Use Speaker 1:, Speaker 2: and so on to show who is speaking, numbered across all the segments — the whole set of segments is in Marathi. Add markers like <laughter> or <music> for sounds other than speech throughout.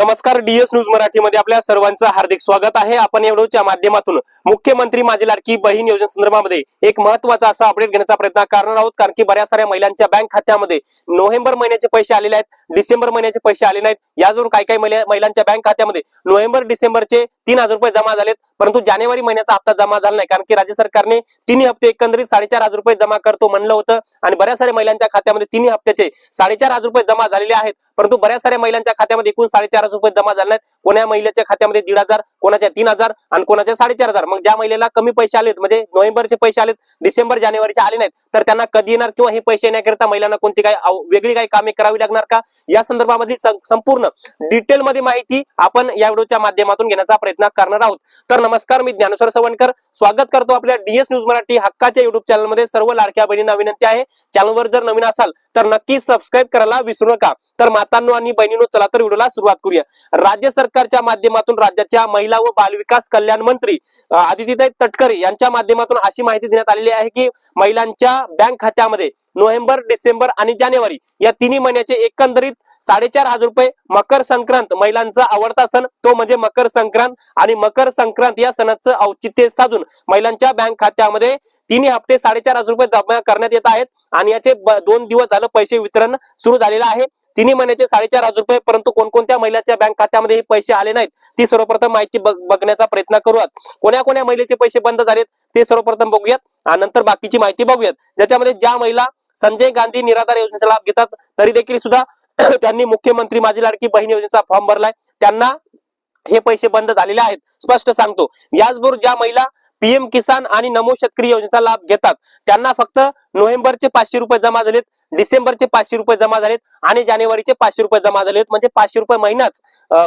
Speaker 1: नमस्कार डीएस न्यूज मराठीमध्ये आपल्या सर्वांचं हार्दिक स्वागत आहे. आपण या व्हिडिओच्या माध्यमातून मुख्यमंत्री माझी लाडकी बहीण योजने संदर्भामध्ये एक महत्त्वाचा असा अपडेट घेण्याचा प्रयत्न करणार आहोत. कारण की बऱ्याच साऱ्या महिलांच्या बँक खात्यामध्ये नोव्हेंबर महिन्याचे पैसे आलेले आहेत डिसेंबर महिन्याचे पैसे आले नाहीत. याचवरून काही काही महिलांच्या बँक खात्यामध्ये नोव्हेंबर डिसेंबरचे तीन हजार रुपये जमा झालेत. परंतु जानेवारी महिन्याचा हप्ता जमा झाला नाही. कारण की राज्य सरकारने तिन्ही हप्ते एकंदरीत साडेचार हजार रुपये जमा करतो म्हणलं होतं. आणि बऱ्याच साऱ्या महिलांच्या खात्यामध्ये तिन्ही हप्त्याचे साडेचार हजार रुपये जमा झालेले आहेत. परंतु बऱ्याच साऱ्या महिलांच्या खात्यामध्ये एकूण साडेचार हजार रुपये जमा झाले नाहीत. कोण्या महिलेच्या खात्यामध्ये दीड हजार कोणाच्या तीन हजार आणि कोणाच्या साडेचार हजार. मग ज्या महिलेला कमी पैसे आलेत म्हणजे नोव्हेंबरचे पैसे आलेत डिसेंबर जानेवारीचे आले नाहीत तर त्यांना कधी येणार किंवा हे पैसे येण्याकरिता महिलांना कोणती काही वेगळी काही कामे करावी लागणार का? या संदर्भामध्ये संपूर्ण डिटेल मध्ये माहिती आपण या व्हिडिओच्या माध्यमातून घेण्याचा प्रयत्न करणार आहोत. तर नमस्कार मी ज्ञानेश्वर सवणकर स्वागत करतो आपल्या डीएस न्यूज मराठी हक्काच्या युट्यूब चॅनलमध्ये सर्व लाडक्या बहिणींना विनंती आहे. चॅनलवर जर नवीन असाल तर नक्की सबस्क्राईब करायला विसरू नका. तर मातांनो आणि बहिणींनो चला तर व्हिडिओला सुरुवात करूया. राज्य सरकारच्या माध्यमातून राज्याच्या महिला व बालविकास कल्याण मंत्री अ, आदितीताई तटकरे यांच्या माध्यमातून अशी माहिती देण्यात आलेली आहे की महिलांच्या बँक खात्यामध्ये नोव्हेंबर डिसेंबर आणि जानेवारी या तिन्ही महिन्याचे एकंदरीत साडेचार हजार रुपये मकर संक्रांत महिलांचा आवडता सण तो म्हणजे मकर संक्रांत. आणि मकर संक्रांत या सणाचं औचित्य साधून महिलांच्या बँक खात्यामध्ये तिन्ही हप्ते साडेचार हजार रुपये जमा करण्यात येत आहेत. आणि याचे दोन दिवस झालं पैसे वितरण सुरू झालेलं आहे. तिन्ही महिन्याचे साडेचार हजार रुपये परंतु कोणकोणत्या महिलांच्या बँक खात्यामध्ये हे पैसे आले नाहीत ती सर्वप्रथम माहिती बघ- बघण्याचा प्रयत्न करूयात. कोण्या कोण्या महिलेचे पैसे बंद झालेत ते सर्वप्रथम बघूयात. नंतर बाकीची माहिती बघूयात. ज्याच्यामध्ये ज्या महिला संजय गांधी निराधार योजनेचा लाभ घेतात तरी देखील सुद्धा <clears throat> त्यांनी मुख्यमंत्री माझी लाडकी बहीण योजनेचा फॉर्म भरलाय. त्यांना हे पैसे बंद झालेले आहेत. स्पष्ट सांगतो. याचबरोबर ज्या महिला पीएम किसान आणि नमो शेतकरी योजनेचा लाभ घेतात त्यांना फक्त नोव्हेंबरचे पाचशे रुपये जमा झालेत. डिसेंबरचे पाचशे रुपये जमा झालेत आणि जानेवारीचे पाचशे रुपये जमा झालेत. म्हणजे पाचशे रुपये महिनाच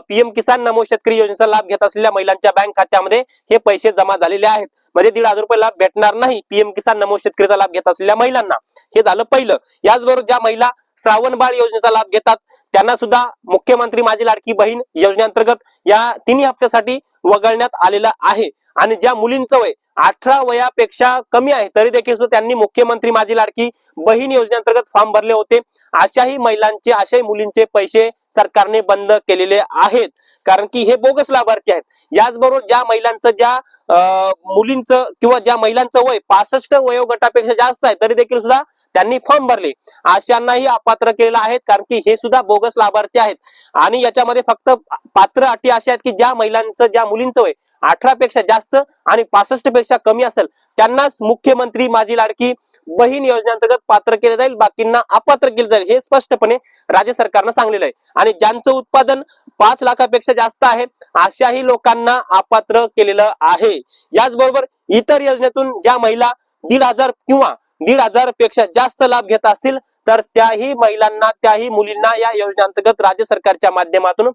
Speaker 1: पीएम किसान नमो शेतकरी योजनेचा लाभ घेत असलेल्या महिलांच्या बँक खात्यामध्ये हे पैसे जमा झालेले आहेत. म्हणजे दीड हजार रुपये लाभ भेटणार नाही पीएम किसान नमो शेतकरीचा लाभ घेत असलेल्या महिलांना. हे झालं पहिलं. याचबरोबर ज्या महिला श्रावण बाळ योजनेचा लाभ घेतात त्यांना सुद्धा मुख्यमंत्री माझी लाडकी बहीण योजनेअंतर्गत या तिन्ही हप्त्यासाठी वगळण्यात आलेलं आहे. आणि ज्या मुलींचं वय अठरा वयापेक्षा कमी आहे. तरी देखील सुद्धा त्यांनी मुख्यमंत्री माझी लाडकी बहीण योजनेअंतर्गत फॉर्म भरले होते. अशाही महिलांचे अशाही मुलींचे पैसे सरकारने बंद केलेले आहेत. कारण की हे बोगस लाभार्थी आहेत. याचबरोबर ज्या महिलांचं ज्या अं, मुलींचं किंवा ज्या महिलांचं वय पासष्ट वयोगटापेक्षा जास्त आहे तरी देखील सुद्धा त्यांनी फॉर्म भरले. अशांनाही अपात्र केलेलं आहे कारण की हे सुद्धा बोगस लाभार्थी आहेत. आणि याच्यामध्ये फक्त पात्र अटी अशा आहेत की ज्या महिलांचं ज्या मुलींचं वय अठरा पेक्षा जास्त आणि पासष्टपेक्षा कमी असेल त्यांनाच मुख्यमंत्री माझी लाडकी बहीण योजनेअंतर्गत पात्र केले जाईल बाकींना अपात्र केले जाईल हे स्पष्टपणे राज्य सरकारनं सांगलेलं आहे. आणि ज्यांचं उत्पादन पाच लाखापेक्षा जास्त आहे अशाही लोकांना अपात्र केलेलं आहे. याचबरोबर इतर योजनेतून ज्या महिला दीड हजार किंवा दीड हजारपेक्षा जास्त लाभ घेत असतील तर त्याही महिलांना त्याही मुलींना या योजनेअंतर्गत राज्य सरकारच्या माध्यमातून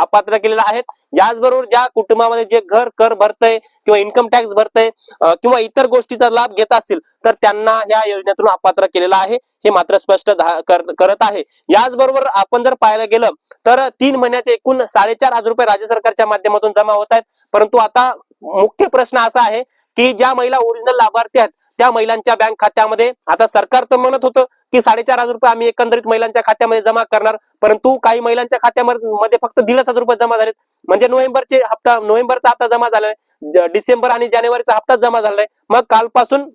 Speaker 1: अपात्र केलेलं आहेत. याचबरोबर ज्या कुटुंबामध्ये जे घर कर भरतय किंवा इन्कम टॅक्स भरतय किंवा इतर गोष्टीचा लाभ घेत असतील तर त्यांना या योजनेतून अपात्र केलेलं आहे. हे मात्र स्पष्ट कर- करत आहे. याचबरोबर आपण जर पाहायला गेलं तर तीन महिन्याचे एकूण साडेचार हजार रुपये राज्य सरकारच्या माध्यमातून जमा होत आहेत. परंतु आता मुख्य प्रश्न असा आहे की ज्या महिला ओरिजिनल लाभार्थी आहेत त्या महिलांच्या बँक खात्यामध्ये. आता सरकार तर म्हणत होतं की साडेचार हजार रुपये आम्ही एकंदरीत महिलांच्या खात्यामध्ये जमा करणार. परंतु काही महिलांच्या खात्यामध्ये फक्त दीडच हजार रुपये जमा झालेत. म्हणजे नोव्हेंबरचे हप्ता नोव्हेंबरचा हप्ता जमा झालाय. डिसेंबर आणि जानेवारीचा हप्ता जमा झालाय. मग कालपासून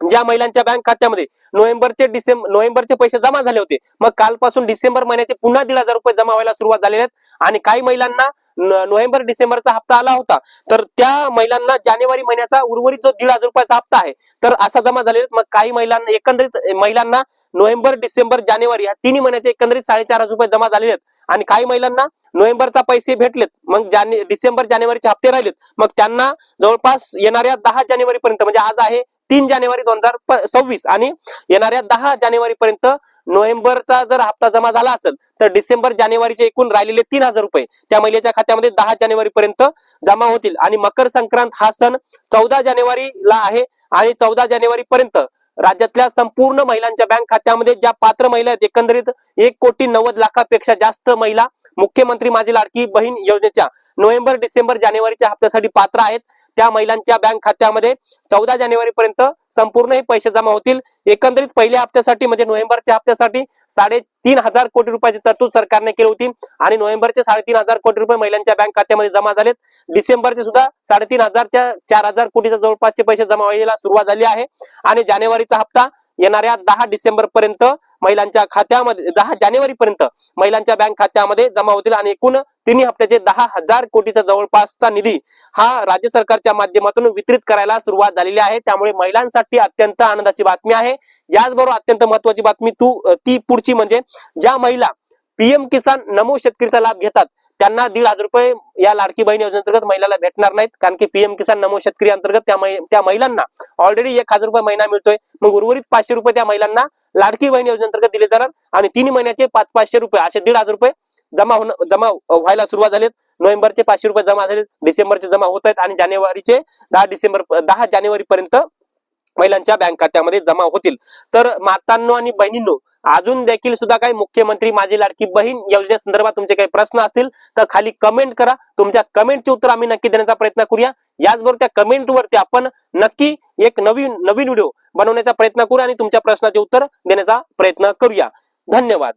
Speaker 1: ज्या महिलांच्या बँक खात्यामध्ये नोव्हेंबरचे डिसेंबर नोव्हेंबरचे पैसे जमा झाले होते. मग कालपासून डिसेंबर महिन्याचे पुन्हा दीड हजार रुपये जमा व्हायला सुरुवात झालेली आहेत. आणि काही महिलांना नोव्हेंबर डिसेंबरचा हप्ता आला होता. तर त्या महिलांना जानेवारी महिन्याचा उर्वरित जो दीड हजार रुपयाचा हप्ता आहे तर असा जमा झालेला मग काही महिलांना एकंदरीत महिलांना नोव्हेंबर डिसेंबर जानेवारी या तिन्ही महिन्याचे एकंदरीत साडेचार हजार रुपये जमा झालेले आहेत. आणि काही महिलांना नोव्हेंबरचा पैसे भेटलेत. मग जाने डिसेंबर जानेवारीचे हप्ते राहिलेत. मग त्यांना जवळपास येणाऱ्या दहा जानेवारी पर्यंत म्हणजे आज आहे तीन जानेवारी दोन हजार सव्वीस. आणि येणाऱ्या दहा जानेवारी पर्यंत नोव्हेंबरचा जर हप्ता जमा झाला असेल तर डिसेंबर जानेवारीचे एकूण राहिलेले तीन हजार रुपये त्या महिलेच्या खात्यामध्ये दहा जानेवारी पर्यंत जमा होतील. आणि मकर संक्रांत हा सण चौदा जानेवारीला आहे आणि चौदा जानेवारी पर्यंत राज्यातल्या संपूर्ण महिलांच्या बँक खात्यामध्ये ज्या पात्र महिला आहेत एकंदरीत एक कोटी नव्वद लाखापेक्षा जास्त महिला मुख्यमंत्री माझी लाडकी बहीण योजनेच्या नोव्हेंबर डिसेंबर जानेवारीच्या हप्त्यासाठी पात्र आहेत. त्या महिलांच्या बँक खात्यामध्ये चौदा जानेवारी पर्यंत संपूर्ण हे पैसे जमा होतील. एकंदरीत पहिल्या हप्त्यासाठी म्हणजे नोव्हेंबरच्या हप्त्यासाठी साडेतीन हजार कोटी रुपयाची तरतूद सरकारने केली होती आणि नोव्हेंबरचे साडेतीन हजार कोटी रुपये महिलांच्या बँक खात्यामध्ये जमा झालेत. डिसेंबरचे सुद्धा साडेतीन हजारच्या चार हजार कोटीच्या जवळपासचे पैसे जमा व्हायला सुरुवात झाली आहे. आणि जानेवारीचा हप्ता येणाऱ्या दहा डिसेंबर पर्यंत महिलांच्या खात्यामध्ये दहा जानेवारी पर्यंत महिलांच्या बँक खात्यामध्ये जमा होतील आणि एकूण तिन्ही हप्त्याचे दहा हजार कोटीचा जवळपासचा निधी हा राज्य सरकारच्या माध्यमातून वितरित करायला सुरुवात झालेली आहे. त्यामुळे महिलांसाठी अत्यंत आनंदाची बातमी आहे. याचबरोबर अत्यंत महत्वाची बातमी तू ती पुढची म्हणजे ज्या महिला पीएम किसान नमो शेतकरीचा लाभ घेतात त्यांना दीड हजार रुपये या लाडकी बहीण योजनेअंतर्गत महिलाला भेटणार नाहीत. कारण की पीएम किसान नमो शेतकरी अंतर्गत त्या त्या महिलांना ऑलरेडी एक हजार रुपये महिना मिळतोय. मग उर्वरित पाचशे रुपये त्या महिलांना लाडकी बहीण योजनेअंतर्गत दिले जाणार आणि तीन महिन्याचे पाच पाचशे रुपये असे दीड हजार रुपये जमा होणं जमा व्हायला सुरुवात झालेत. नोव्हेंबरचे पाचशे रुपये जमा झाले डिसेंबरचे जमा होत आहेत आणि जानेवारीचे दहा डिसेंबर दहा जानेवारी पर्यंत महिलांच्या बँक खात्यामध्ये जमा होतील. तर मातांनो आणि बहिणींनो अजून देखील सुद्धा काही मुख्यमंत्री माझी लाडकी बहीण योजनेसंदर्भात तुमचे काही प्रश्न असतील तर खाली कमेंट करा. तुमच्या कमेंटचे उत्तर आम्ही नक्की देण्याचा प्रयत्न करूया. याचबरोबर त्या कमेंट वरती आपण नक्की एक नवीन नवीन व्हिडिओ बनवण्याचा प्रयत्न करू आणि तुमच्या प्रश्नाचे उत्तर देण्याचा प्रयत्न करूया. धन्यवाद.